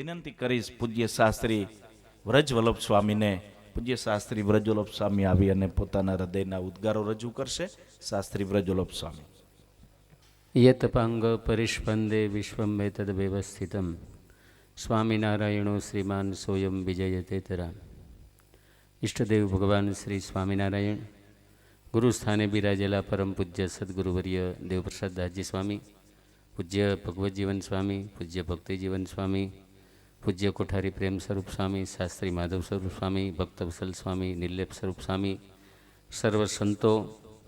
વિનંતી કરીશ પૂજ્ય શાસ્ત્રી વ્રજવલ્લભ સ્વામીને પૂજ્ય શાસ્ત્રી વ્રજવલ્લભ સ્વામી આવી અને પોતાના હૃદયના ઉદ્ગારો રજૂ કરશે. શાસ્ત્રી વ્રજવલ્લભ સ્વામી યતપાંગ પરિષ્પંદે વિશ્વમ તદ વ્યવસ્થિતમ. સ્વામિનારાયણો શ્રીમાન સોયમ વિજયતેતરા ઈષ્ટદેવ ભગવાન શ્રી સ્વામિનારાયણ. ગુરુસ્થાને બિરાજેલા પરમ પૂજ્ય સદગુરુવર્ય દેવપ્રસાદ દાસજી સ્વામી. પૂજ્ય ભગવતજીવન સ્વામી, પૂજ્ય ભક્તિજીવન સ્વામી. પૂજ્ય કોઠારી પ્રેમ સ્વરૂપ સ્વામી, શાસ્ત્રી માધવ સ્વરૂપ સ્વામી ભક્તવસલ સ્વામી, નિર્લેપ સ્વરૂપ સ્વામી, સર્વ સંતો,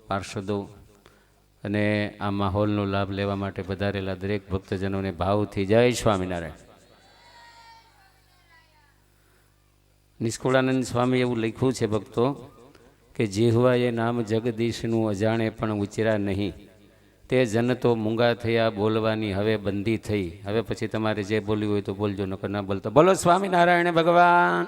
પાર્ષદો અને આ માહોલનો લાભ લેવા માટે વધારેલા દરેક ભક્તજનોને ભાવથી જય સ્વામિનારાયણ. નિષ્કુળાનંદ સ્વામી એવું લખ્યું છે ભક્તો કે જીહવાએ નામ જગદીશનું અજાણે પણ ઉચરા નહીં. તે જન તો મૂંગા થયા, બોલવાની હવે બંધી થઈ. હવે પછી તમારે જે બોલ્યું હોય તો બોલજો, નકર ના બોલતો. બોલો, સ્વામિનારાયણ ભગવાન.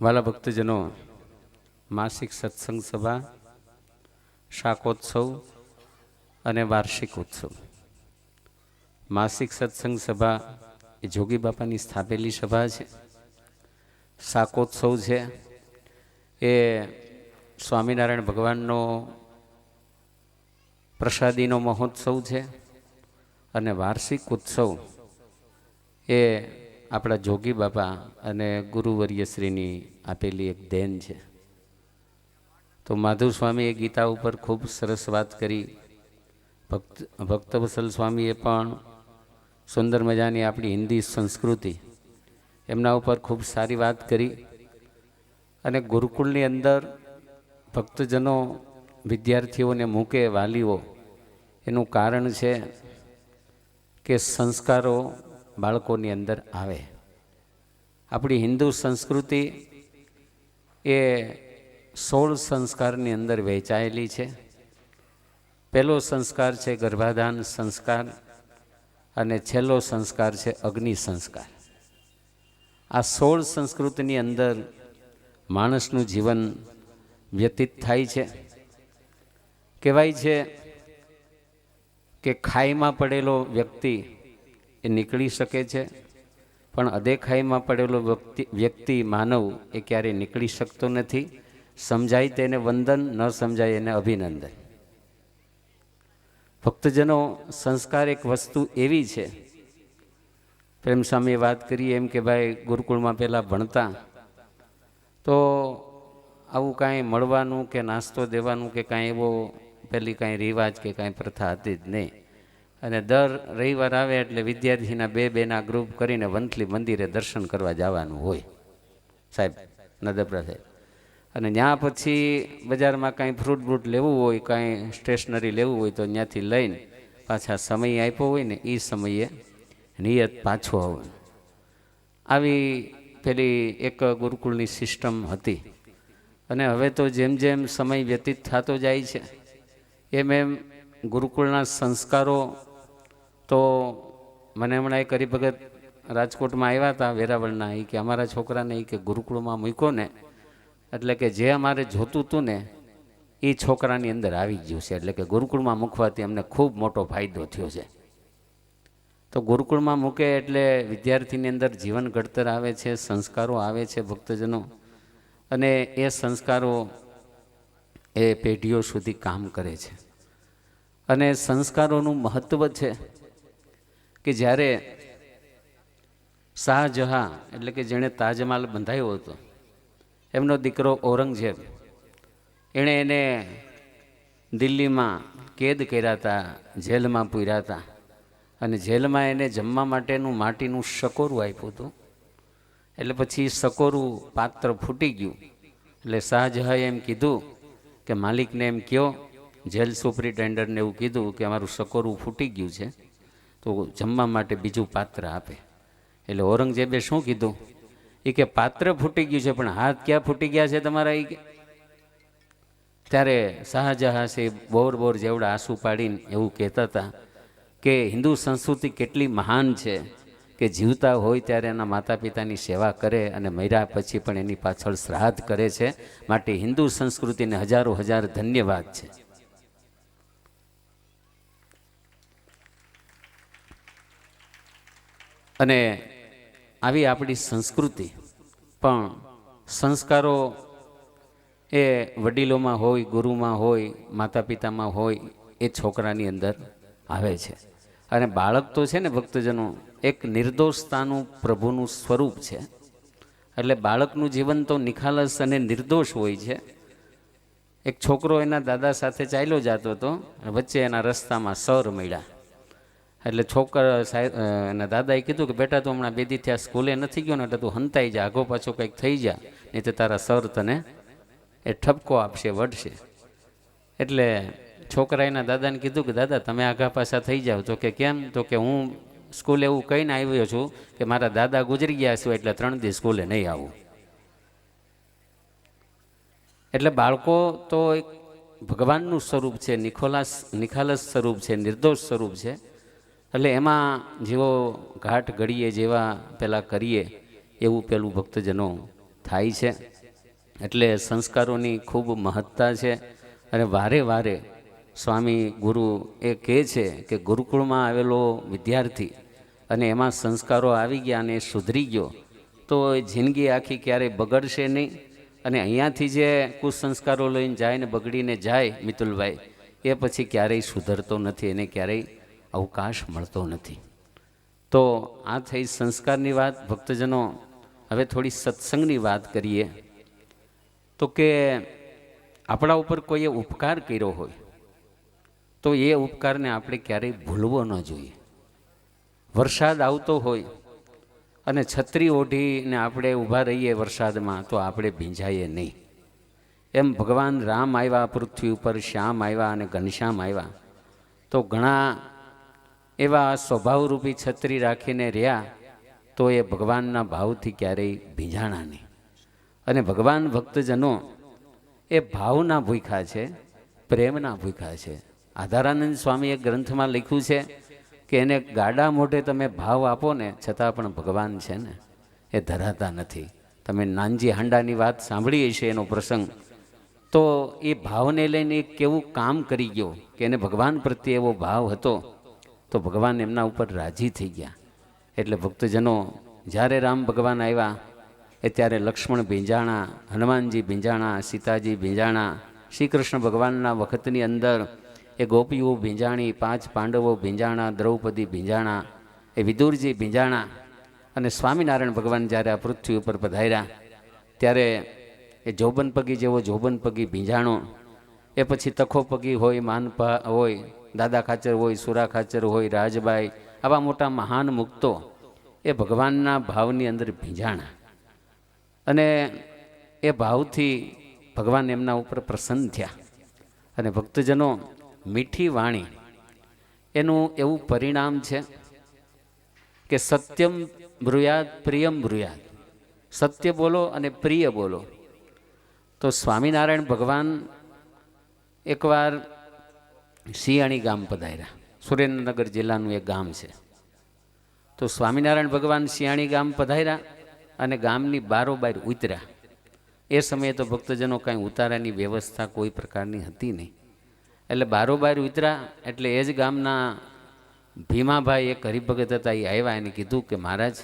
વાલા ભક્તજનો, માસિક સત્સંગ સભા, શાકોત્સવ અને વાર્ષિક ઉત્સવ માસિક સત્સંગ સભા એ જોગી બાપાની સ્થાપેલી સભા છે. શાકોત્સવ છે. એ સ્વામિનારાયણ ભગવાનનો પ્રસાદીનો મહોત્સવ છે અને વાર્ષિક ઉત્સવ એ આપણા જોગી બાપા અને ગુરુવર્યશ્રીની આપેલી એક દેન છે. તો માધવ સ્વામીએ ગીતા ઉપર ખૂબ સરસ વાત કરી. ભક્ત, ભક્તવસલ સ્વામીએ પણ સુંદર મજાની આપણી હિન્દી સંસ્કૃતિ એમના ઉપર ખૂબ સારી વાત કરી. અને ગુરુકુળની અંદર ભક્તજનો, વિદ્યાર્થીઓને મૂકે વાલીઓ, એનું કારણ છે કે સંસ્કારો બાળકોની અંદર આવે. આપણી હિન્દુ સંસ્કૃતિ એ સોળ સંસ્કારની અંદર વહેંચાયેલી છે. પહેલો સંસ્કાર છે ગર્ભાધાન સંસ્કાર અને છેલ્લો સંસ્કાર છે અગ્નિ સંસ્કાર. આ સોળ સંસ્કૃતિની અંદર માણસનું જીવન વ્યતીત થાય છે. કહેવાય છે કે ખાઈમાં પડેલો વ્યક્તિ એ નીકળી શકે છે, પણ અદેખાઈમાં પડેલો વ્યક્તિ વ્યક્તિ માનવ એ ક્યારેય નીકળી શકતો નથી. સમજાય તેને વંદન, ન સમજાય એને અભિનંદન. ભક્તજનો, સંસ્કાર એક વસ્તુ એવી છે પ્રેમ સ્વામીએ વાત કરી એમ કે ભાઈ ગુરુકુળમાં પહેલાં ભણતા. તો આવું કાંઈ મળવાનું કે નાસ્તો દેવાનું કે કાંઈ એવો પેલી કાંઈ રિવાજ કે કાંઈ પ્રથા હતી જ નહીં. અને દર રવિવાર આવે એટલે વિદ્યાર્થીના બે બેના ગ્રુપ કરીને વંથલી મંદિરે દર્શન કરવા જવાનું હોય. સાહેબ નદપરા સાહેબ. અને ત્યાં પછી બજારમાં કાંઈ ફ્રૂટ બ્રૂટ લેવું હોય, કાંઈ સ્ટેશનરી લેવું હોય તો ત્યાંથી લઈને પાછા સમય આપ્યો હોય ને એ સમયે નિયત પાછો આવે. આવી પેલી એક ગુરુકુળની સિસ્ટમ હતી. અને હવે તો જેમ જેમ સમય વ્યતીત થતો જાય છે, એમ એમ ગુરુકુળના સંસ્કારો તો મને હમણાં એક હરિભગત રાજકોટમાં આવ્યા હતા વેરાવળના એ કે અમારા છોકરાને એ કે ગુરુકુળમાં મૂક્યો ને, એટલે કે જે અમારે જોતું હતું ને એ છોકરાની અંદર આવી ગયું છે. એટલે કે ગુરુકુળમાં મૂકવાથી અમને ખૂબ મોટો ફાયદો થયો છે. તો ગુરુકુળમાં મૂકે એટલે વિદ્યાર્થીની અંદર જીવન ઘડતર આવે છે, સંસ્કારો આવે છે ભક્તજનો. અને એ સંસ્કારો એ પેઢીઓ સુધી કામ કરે છે. અને સંસ્કારોનું મહત્ત્વ છે કે જ્યારે શાહજહાં, એટલે કે જેણે તાજમહાલ બંધાયો હતો, એમનો દીકરો ઔરંગઝેબ, એણે એને દિલ્હીમાં કેદ કર્યા હતા, જેલમાં પૂર્યા હતા. અને જેલમાં એને જમવા માટેનું માટીનું સકોરું આપ્યું હતું. એટલે પછી સકોરું પાત્ર ફૂટી ગયું. એટલે શાહજહાંએ એમ કીધું કે માલિકને એમ કહો જેલ સુપ્રિન્ટેન્ડન્ટને એવું કીધું કે અમારું સકોરું ફૂટી ગયું છે, તો જમવા માટે બીજું પાત્ર આપે. એટલે ઔરંગઝેબે શું કીધું? એ કે પાત્ર ફૂટી ગયું છે, પણ હાથ ક્યાં ફૂટી ગયા છે તમારા એ કે? ત્યારે શાહજહાં છે બોર બોર જેવડા આંસુ પાડીને એવું કહેતા હતા કે હિન્દુ સંસ્કૃતિ કેટલી મહાન છે કે જીવતા હોય ત્યારે એના માતા પિતાની સેવા કરે અને મર્યા પછી પણ એની પાછળ શ્રાદ્ધ કરે છે, માટે હિન્દુ સંસ્કૃતિને હજારો હજાર ધન્યવાદ છે. અને આવી આપણી સંસ્કૃતિ પણ સંસ્કારો એ વડીલોમાં હોય, ગુરુમાં હોય માતા પિતામાં હોય, એ છોકરાની અંદર આવે છે. અને બાળક તો છે ને ભક્તજનો એક નિર્દોષતાનું પ્રભુનું સ્વરૂપ છે. એટલે બાળકનું જીવન તો નિખાલસ અને નિર્દોષ હોય છે. એક છોકરો એના દાદા સાથે ચાલ્યો જતો હતો વચ્ચે એના રસ્તામાં સર મળ્યા. એટલે છોકરા સાહેબ એના દાદાએ કીધું કે બેટા તું હમણાં બે દી થયા સ્કૂલે નથી ગયો ને એટલે તું હંતાઈ જા આગો પાછો કંઈક થઈ જા, નહીં તો તારા સર તને એ ઠપકો આપશે, વઢશે. એટલે છોકરા એના દાદાને કીધું કે, દાદા, તમે આઘા પાછા થઈ જાઓ. તો કે, કેમ? તો કે, હું સ્કૂલે એવું કહીને આવ્યો છું કે, મારા દાદા ગુજરી ગયા છે એટલે ત્રણ દિવસ સ્કૂલે નહીં આવું. એટલે બાળકો તો એક ભગવાનનું સ્વરૂપ છે, નિખોલાસ, નિખાલસ સ્વરૂપ છે, નિર્દોષ સ્વરૂપ છે. એટલે એમાં જેવો ઘાટ ઘડીએ જેવા પેલા કરીએ, એવું પેલું ભક્તજનો થાય છે. એટલે સંસ્કારોની ખૂબ મહત્તા છે. અને વારે વારે સ્વામી ગુરુ એ કહે છે કે ગુરુકુળમાં આવેલો વિદ્યાર્થી અને એમાં સંસ્કારો આવી ગયા અને સુધરી ગયો, તો એ જિંદગી આખી ક્યારેય બગડશે નહીં. અને અહીંયાથી જે કુસંસ્કારો લઈને જાય ને બગડીને જાય મિતુલભાઈ, એ પછી ક્યારેય સુધરતો નથી એને ક્યારેય અવકાશ મળતો નથી. તો આ થઈ સંસ્કારની વાત. ભક્તજનો, હવે થોડી સત્સંગની વાત કરીએ. તો કે આપણા ઉપર કોઈએ ઉપકાર કર્યો હોય તો એ ઉપકારને આપણે ક્યારેય ભૂલવો ન જોઈએ. વરસાદ આવતો હોય અને છત્રી ઓઢીને આપણે ઊભા રહીએ વરસાદમાં, તો આપણે ભીંજાઈએ નહીં. એમ ભગવાન રામ આવ્યા, પૃથ્વી ઉપર શ્યામ આવ્યા અને ઘનશ્યામ આવ્યા. તો ઘણા એવા સ્વભાવરૂપી છત્રી રાખીને રહ્યા, તો એ ભગવાનના ભાવથી ક્યારેય ભીંજાણા નહીં. અને ભગવાન ભક્તજનો એ ભાવના ભૂખા છે, પ્રેમના ભૂખા છે. આધારાનંદ સ્વામીએ ગ્રંથમાં લખ્યું છે કે એને ગાડા મોઢે તમે ભાવ આપો ને, છતાં પણ ભગવાન છે ને, એ ધરાતા નથી. તમે નાનજી હાંડાની વાત સાંભળી હશે એનો પ્રસંગ. તો એ ભાવને લઈને કેવું કામ કરી ગયો કે એને ભગવાન પ્રત્યે એવો ભાવ હતો, તો ભગવાન એમના ઉપર રાજી થઈ ગયા. એટલે ભક્તજનો, જ્યારે રામ ભગવાન આવ્યા, એ ત્યારે લક્ષ્મણ ભીંજાણા, હનુમાનજી ભીંજાણા, સીતાજી ભીંજાણા શ્રી કૃષ્ણ ભગવાનના વખતની અંદર એ ગોપીઓ ભીંજાણી, પાંચ પાંડવો ભીંજાણા, દ્રૌપદી ભીંજાણા, એ વિદુરજી ભીંજાણા અને સ્વામિનારાયણ ભગવાન જ્યારે આ પૃથ્વી ઉપર પધાર્યા, ત્યારે એ જોબન પગી જેવો જોબન પગી ભીંજાણો, એ પછી તખો પગી હોય, માનપા હોય, દાદા ખાચર હોય, સુરા ખાચર હોય, રાજબાઈ, આવા મોટા મહાન મુક્તો એ ભગવાનના ભાવની અંદર ભીંજાણા. અને એ ભાવથી ભગવાન એમના ઉપર પ્રસન્ન થયા. અને ભક્તજનો મીઠી વાણી, એનું એવું પરિણામ છે કે સત્યમ બ્રુયાદ, પ્રિયમ બ્રુયાદ. સત્ય બોલો અને પ્રિય બોલો. તો સ્વામિનારાયણ ભગવાન એકવાર શિયાણી ગામ પધાર્યા. સુરેન્દ્રનગર જિલ્લાનું એક ગામ છે. તો સ્વામિનારાયણ ભગવાન શિયાણી ગામ પધાર્યા અને ગામની બારોબાર ઉતર્યા. એ સમયે તો ભક્તજનો કાંઈ ઉતારાની વ્યવસ્થા કોઈ પ્રકારની હતી નહીં. એટલે બારોબાર ઉતર્યા એટલે એ જ ગામના ભીમાભાઈ એક હરિભગત હતા, એ આવ્યા એને કીધું કે મહારાજ,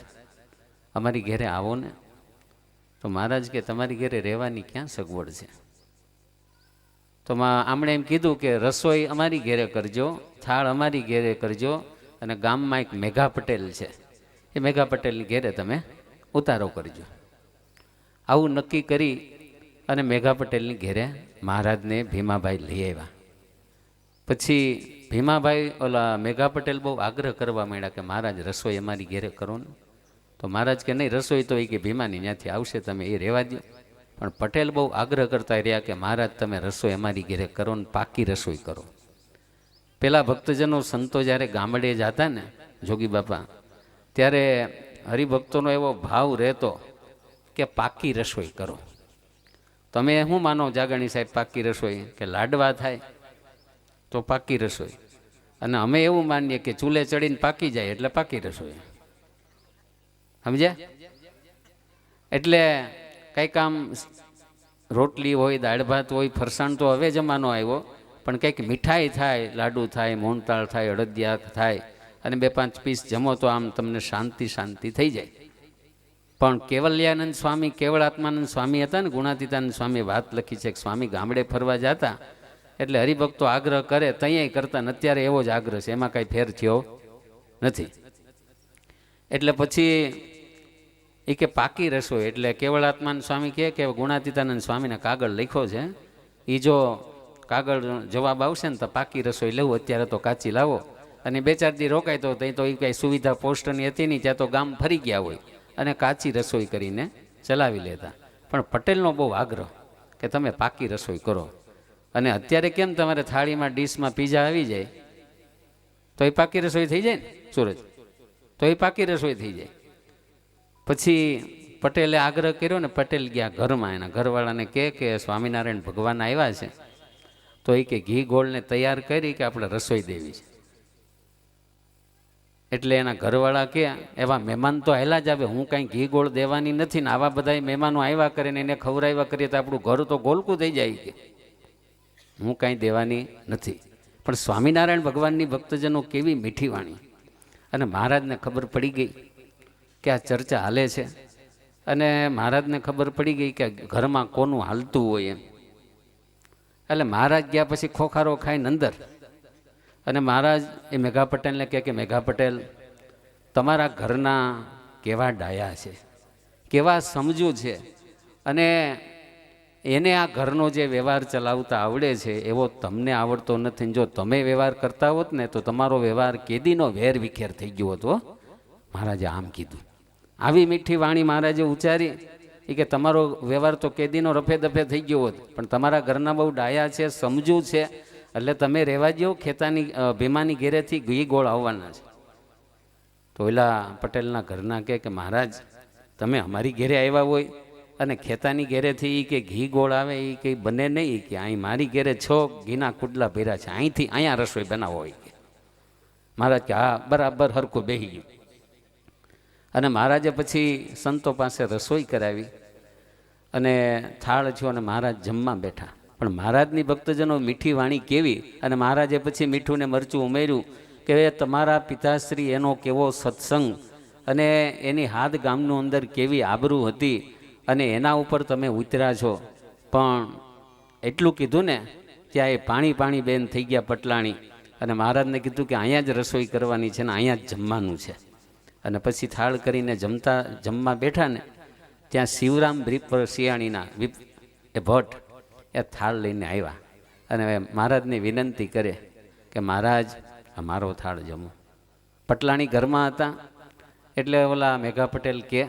અમારી ઘેરે આવો ને. તો મહારાજ કે, તમારી ઘેરે રહેવાની ક્યાં સગવડ છે? તો આમણે એમ કીધું કે, રસોઈ અમારી ઘેરે કરજો, થાળ અમારી ઘેરે કરજો અને ગામમાં એક મેઘા પટેલ છે. એ મેઘા પટેલની ઘેરે તમે ઉતારો કરજો. આવું નક્કી કરી અને મેઘા પટેલની ઘેરે મહારાજને ભીમાભાઈ લઈ આવ્યા. પછી ભીમાભાઈ ઓલા મેઘા પટેલ બહુ આગ્રહ કરવા માંડ્યા કે મહારાજ, રસોઈ અમારી ઘેરે કરો ને. તો મહારાજ કે નહીં, રસોઈ તો એ કે ભીમાની ત્યાંથી આવશે, તમે એ રહેવા દો પણ પટેલ બહુ આગ્રહ કરતા રહ્યા કે મહારાજ, તમે રસોઈ અમારી ઘેરે કરો ને, પાકી રસોઈ કરો. પેલા ભક્તજનો સંતો જ્યારે ગામડે જતા ને, જોગી બાપા, ત્યારે હરિભક્તોનો એવો ભાવ રહેતો કે પાકી રસોઈ કરો. તમે શું માનો જાગણી સાહેબ, પાકી રસોઈ? કે લાડવા થાય? તો પાકી રસોઈ. અને અમે એવું માનીએ કે ચૂલે ચડીને પાકી જાય એટલે પાકી રસોઈ. સમજ્યા? એટલે કંઈક આમ રોટલી હોય, દાળ ભાત હોય, ફરસાણ તો હવે જમાનો આવ્યો, પણ કંઈક મીઠાઈ થાય, લાડુ થાય મોહનતાળ થાય, અડદિયા થાય, અને બે પાંચ પીસ જમો તો આમ તમને શાંતિ શાંતિ થઈ જાય. પણ કેવલ્યાનંદ સ્વામી, કેવળ આત્માનંદ સ્વામી હતા ને, ગુણાતીતાનંદ સ્વામી વાત લખી છે કે સ્વામી ગામડે ફરવા જતા એટલે હરિભક્તો આગ્રહ કરે તૈયાર કરતા અત્યારે એવો જ આગ્રહ છે, એમાં કાંઈ ફેર થયો નથી. એટલે પછી એ કે પાકી રસોઈ એટલે કેવળ આત્માન સ્વામી કહે કે ગુણાતીતાનંદ સ્વામીને કાગળ લખ્યો છે એ જો કાગળ જવાબ આવશે ને તો પાકી રસોઈ લેવું અત્યારે તો કાચી લાવો. અને બે ચાર દી રોકાય તો ત્યાં તો એ કાંઈ સુવિધા પોસ્ટની હતી નહીં, ત્યાં તો ગામ ફરી ગયા હોય અને કાચી રસોઈ કરીને ચલાવી લેતા. પણ પટેલનો બહુ આગ્રહ કે તમે પાકી રસોઈ કરો. અને અત્યારે કેમ તમારે થાળીમાં, ડીશમાં પીઝા આવી જાય? તો એ પાકી રસોઈ થઈ જાય ને સુરજ તો એ પાકી રસોઈ થઈ જાય. પછી પટેલે આગ્રહ કર્યો ને, પટેલ ગયા ઘરમાં. એના ઘરવાળાને કહે કે, સ્વામિનારાયણ ભગવાન આવ્યા છે. તો એ કે, ઘી ગોળને તૈયાર કરી કે આપણે રસોઈ દેવી છે. એટલે એના ઘરવાળા કે, એવા મહેમાન તો હેલા જ આવે. હું કાંઈ ઘી ગોળ દેવાની નથી ને આવા બધા મહેમાનો આવ્યા કરે ને એને ખવડાવ્યા કરીએ તો આપણું ઘર તો ગોલકું થઈ જાય. કે હું કાંઈ દેવાની નથી. પણ સ્વામિનારાયણ ભગવાનની ભક્તજનો કેવી મીઠી વાણી. અને મહારાજને ખબર પડી ગઈ કે આ ચર્ચા હાલે છે. અને મહારાજને ખબર પડી ગઈ કે ઘરમાં કોનું હાલતું હોય એમ. એટલે મહારાજ ગયા પછી ખોખારો ખાઈને અંદર. અને મહારાજ એ મેઘા પટેલને કહે કે મેઘા પટેલ તમારા ઘરના કેવા ડાયા છે? કેવા સમજુ છે? અને એને આ ઘરનો જે વ્યવહાર ચલાવતા આવડે છે, એવો તમને આવડતો નથી. જો તમે વ્યવહાર કરતા હોત ને, તો તમારો વ્યવહાર કેદીનો વેર વિખેર થઈ ગયો હતો. મહારાજે આમ કીધું. આવી મીઠી વાણી મહારાજે ઉચ્ચારી. એ કે તમારો વ્યવહાર તો કેદીનો રફે દફે થઈ ગયો હોત, પણ તમારા ઘરના બહુ ડાયા છે, સમજુ છે, એટલે તમે રહેવા દો ખેતાની ભીમાની ઘેરેથી ઘી ગોળ આવવાના છે. તો પેલા પટેલના ઘરના કે, મહારાજ, તમે અમારી ઘેરે આવ્યા હોય અને ખેતાની ઘેરેથી કે ઘી ગોળ આવે એ કંઈ બને નહીં કે અહીં મારી ઘેરે છો, ઘીના કુડલા ભેરા છે અહીંથી અહીંયા રસોઈ બનાવો હોય કે. મહારાજ કે, હા, બરાબર, હરખું બેહી ગયું. અને મહારાજે પછી સંતો પાસે રસોઈ કરાવી અને થાળ છો અને મહારાજ જમવા બેઠા. પણ મહારાજની ભક્તજનો મીઠી વાણી કેવી અને મહારાજે પછી મીઠું ને મરચું ઉમેર્યું કે તમારા પિતાશ્રી એનો કેવો સત્સંગ અને એની હાથ ગામનું અંદર કેવી આબરૂ હતી અને એના ઉપર તમે ઉતર્યા છો. પણ એટલું કીધું ને ત્યાં એ પાણી પાણી બેન થઈ ગયા પટલાણી. અને મહારાજને કીધું કે અહીંયા જ રસોઈ કરવાની છે ને અહીંયા જ જમવાનું છે. અને પછી થાળ કરીને જમતા, જમવા બેઠા ને, ત્યાં શિવરામ બ્રિપર વિપ, એ ભટ્ટ, એ થાળ લઈને આવ્યા. અને મહારાજને વિનંતી કરે કે મહારાજ, અમારો મારો થાળ જમો. પટલાણી ઘરમાં હતા, એટલે ઓલા મેઘા પટેલ કે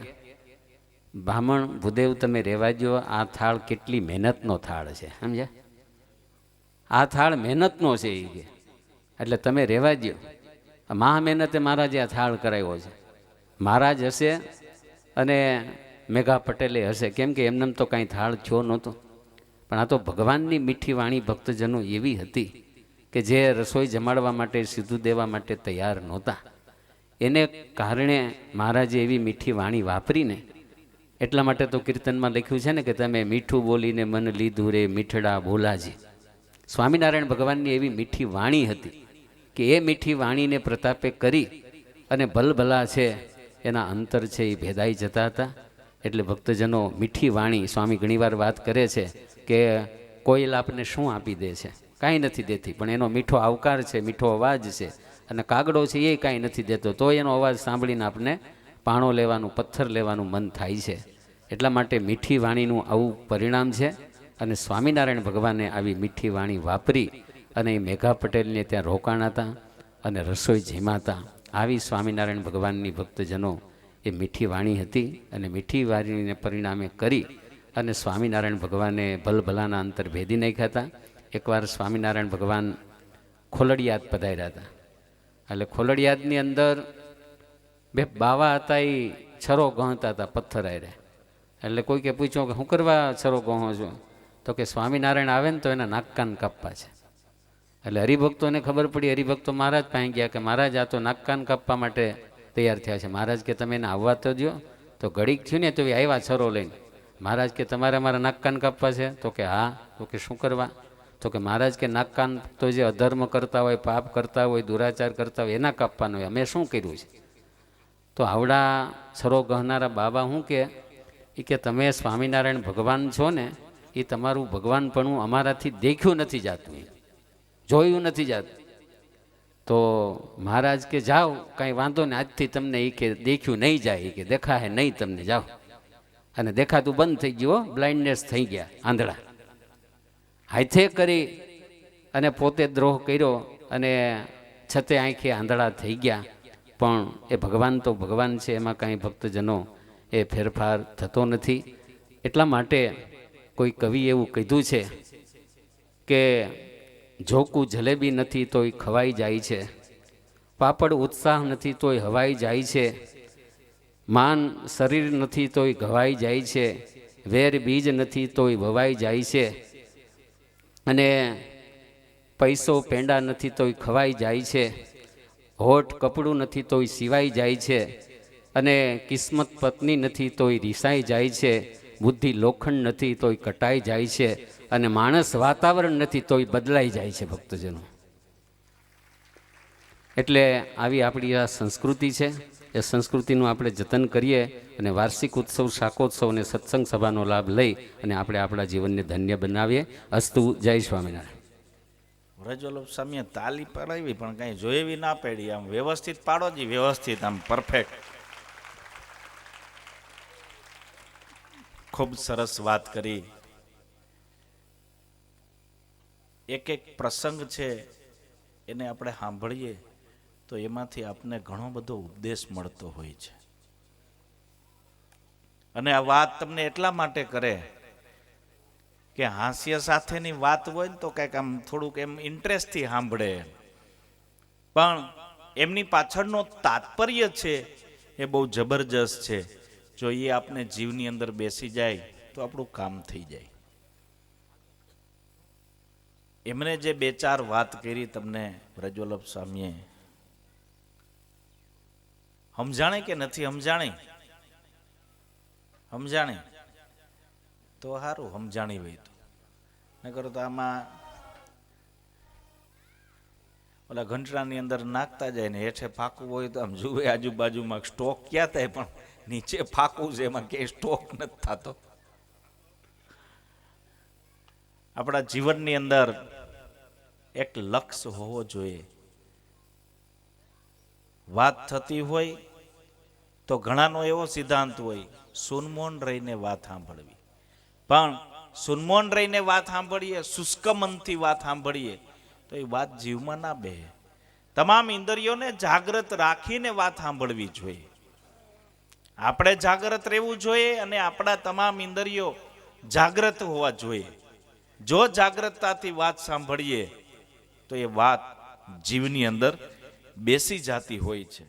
બ્રાહ્મણ ભૂદેવ તમે રહેવા દો આ થાળ કેટલી મહેનતનો થાળ છે, સમજ્યા? આ થાળ મહેનતનો છે એ કે. એટલે તમે રહેવા દો મહા મહેનતે મહારાજે આ થાળ કરાવ્યો છે. મહારાજ હશે અને મેઘા પટેલે હશે. કેમ કે એમને તો કાંઈ થાળ થયો નહોતો. પણ આ તો ભગવાનની મીઠી વાણી ભક્તજનો એવી હતી કે જે રસોઈ જમાડવા માટે, સીધું દેવા માટે તૈયાર નહોતા. એને કારણે મહારાજે એવી મીઠી વાણી વાપરીને એટલા માટે તો કીર્તનમાં લખ્યું છે ને કે તમે મીઠું બોલીને મન લીધું રે, મીઠડા બોલાજી સ્વામિનારાયણ ભગવાનની એવી મીઠી વાણી હતી કે એ મીઠી વાણીને પ્રતાપે કરી અને ભલભલા છે, એના અંતર છે એ ભેદાઈ જતા હતા. એટલે ભક્તજનો મીઠી વાણી, સ્વામી ઘણીવાર વાત કરે છે કે કોયલ આપને શું આપી દે છે? કાંઈ નથી દેતી, પણ એનો મીઠો આવકાર છે, મીઠો અવાજ છે અને કાગડો છે એ કાંઈ નથી દેતો, તો એનો અવાજ સાંભળીને આપને પાણો લેવાનું, પથ્થર લેવાનું મન થાય છે. એટલા માટે મીઠી વાણીનું આવું પરિણામ છે અને સ્વામિનારાયણ ભગવાને આવી મીઠી વાણી વાપરી અને એ મેઘા પટેલને ત્યાં રોકાણ હતા અને રસોઈ જીમાતા. આવી સ્વામિનારાયણ ભગવાનની ભક્તજનો એ મીઠી વાણી હતી અને મીઠી વાણીને પરિણામે કરી અને સ્વામિનારાયણ ભગવાને ભલભલાના અંતર ભેદી નાખ્યા હતા. એકવાર સ્વામિનારાયણ ભગવાન ખોલડિયાદ પધાર્યા હતા. એટલે ખોલડિયાદની અંદર બે બાવા હતા એ છરો ગણતા હતા પથ્થર આરે એટલે કોઈ કે પૂછ્યું કે શું કરવા છરો ગણો છો? તો કે સ્વામિનારાયણ આવે ને તો એના નાકકાન કાપવા છે. એટલે હરિભક્તોને ખબર પડી, હરિભક્તો મહારાજ પાસે ગયા કે મહારાજ, આ તો નાકકાન કાપવા માટે તૈયાર થયા છે. મહારાજ કે તમે એને આવવા તો દો તો ઘડીક થયું ને તો એ આવ્યા છરો લઈને. મહારાજ કે તમારે મારા નાકકાન કાપવા છે? તો કે હા. તો કે શું કરવા? તો કે મહારાજ કે નાકકાન તો જે અધર્મ કરતા હોય, પાપ કરતા હોય, દુરાચાર કરતા હોય, એના કાપવાનું હોય. અમે શું કર્યું છે? તો આવડા સરો ગહનારા બાબા શું કે એ કે તમે સ્વામિનારાયણ ભગવાન છો ને એ તમારું ભગવાનપણું અમારાથી દેખ્યું નથી જાતું જોયું નથી જાતું. તો મહારાજ કે, જાઓ, કાંઈ વાંધો ને, આજથી તમને એ કે દેખ્યું નહીં જાય એ કે દેખાય નહીં તમને, જાઓ. અને દેખાતું બંધ થઈ ગયું બ્લાઇન્ડનેસ થઈ ગયા આંધળા. હાથે કરી અને પોતે દ્રોહ કર્યો અને છતે આંખે આંધળા થઈ ગયા. પણ એ ભગવાન તો ભગવાન છે, એમાં કાંઈ ભક્તજનો એ ફેરફાર થતો નથી. એટલા માટે કોઈ કવિ એવું કીધું છે કે જોકું જલેબી નથી તોય ખવાઈ જાય છે. પાપડ ઉત્સાહ નથી તોય હવાઈ જાય છે. માન શરીર નથી તોય ઘવાઈ જાય છે. વેર બીજ નથી તોય વવાઈ જાય છે. અને પૈસો પેંડા નથી તોય ખવાઈ જાય છે. હોઠ કપડું નથી તોય સિવાય જાય છે અને કિસ્મત પત્ની નથી તોય રિસાઈ જાય છે, બુદ્ધિ લોખંડ નથી તોય કટાઈ જાય છે અને માણસ વાતાવરણ નથી તોય બદલાઈ જાય છે ભક્તજનો. એટલે આવી આપણી આ સંસ્કૃતિ છે, એ સંસ્કૃતિનું આપણે જતન કરીએ અને વાર્ષિક ઉત્સવ, શાકોત્સવ અને સત્સંગ સભાનો લાભ લઈ અને આપણે આપણા જીવનને ધન્ય બનાવીએ. અસ્તુ, જય સ્વામિનારાયણ. વ્રજવલ્લભ સ્વામીએ તાલી પડાવી પણ કાંઈ જોયેવી ના પડી. આમ વ્યવસ્થિત પાડો જ, વ્યવસ્થિત, આમ પરફેક્ટ ખૂબ સરસ વાત કરી. એક એક પ્રસંગ છે, એને આપણે સાંભળીએ, તો એમાંથી આપને ઘણો બધો ઉપદેશ મળતો હોય છે. અને આ વાત તમને એટલા માટે કરે કે હાસ્ય સાથેની વાત હોય ને તો કંઈક આમ થોડુંક એમ ઇન્ટરેસ્ટથી સાંભળે. પણ એમની પાછળનો તાત્પર્ય છે, એ બહુ જબરજસ્ત છે. જો એ આપણે જીવની અંદર બેસી જાય, તો આપણું કામ થઈ જાય. એમણે જે બે ચાર વાત કરી તમને, વ્રજવલ્લભ સ્વામીએ. સમજાણે કે નથી સમજાણે? સમજાણી. તો સારું સમજાણી હોય તો. નકર તો આમાં ઓલા ઘંટડાની અંદર નાખતા જાય ને હેઠે ફાકવું હોય તો આમ જુએ આજુબાજુમાં સ્ટોક ક્યાં થાય, પણ નીચે ફાકું છે, એમાં ક્યાંય સ્ટોક નથી થતો. આપણા જીવનની અંદર એક લક્ષ્ય હોવો જોઈએ. વાત થતી હોય તો ઘણાનો એવો સિદ્ધાંત હોય, સુનમોન રહીને વાત સાંભળવી. પણ સુનમોન રહીને વાત સાંભળીએ, શુષ્ક મનથી વાત સાંભળીએ, તો એ વાત જીવમાં ના બે. તમામ ઇન્દ્રિયોને જાગ્રત રાખીને વાત સાંભળવી જોઈએ. આપણે જાગ્રત રહેવું જોઈએ અને આપણા તમામ ઇન્દ્રિયો જાગ્રત હોવા જોઈએ. જો જાગ્રતતાથી વાત સાંભળીએ, તો એ વાત જીવની અંદર બેસી જાતી હોય છે.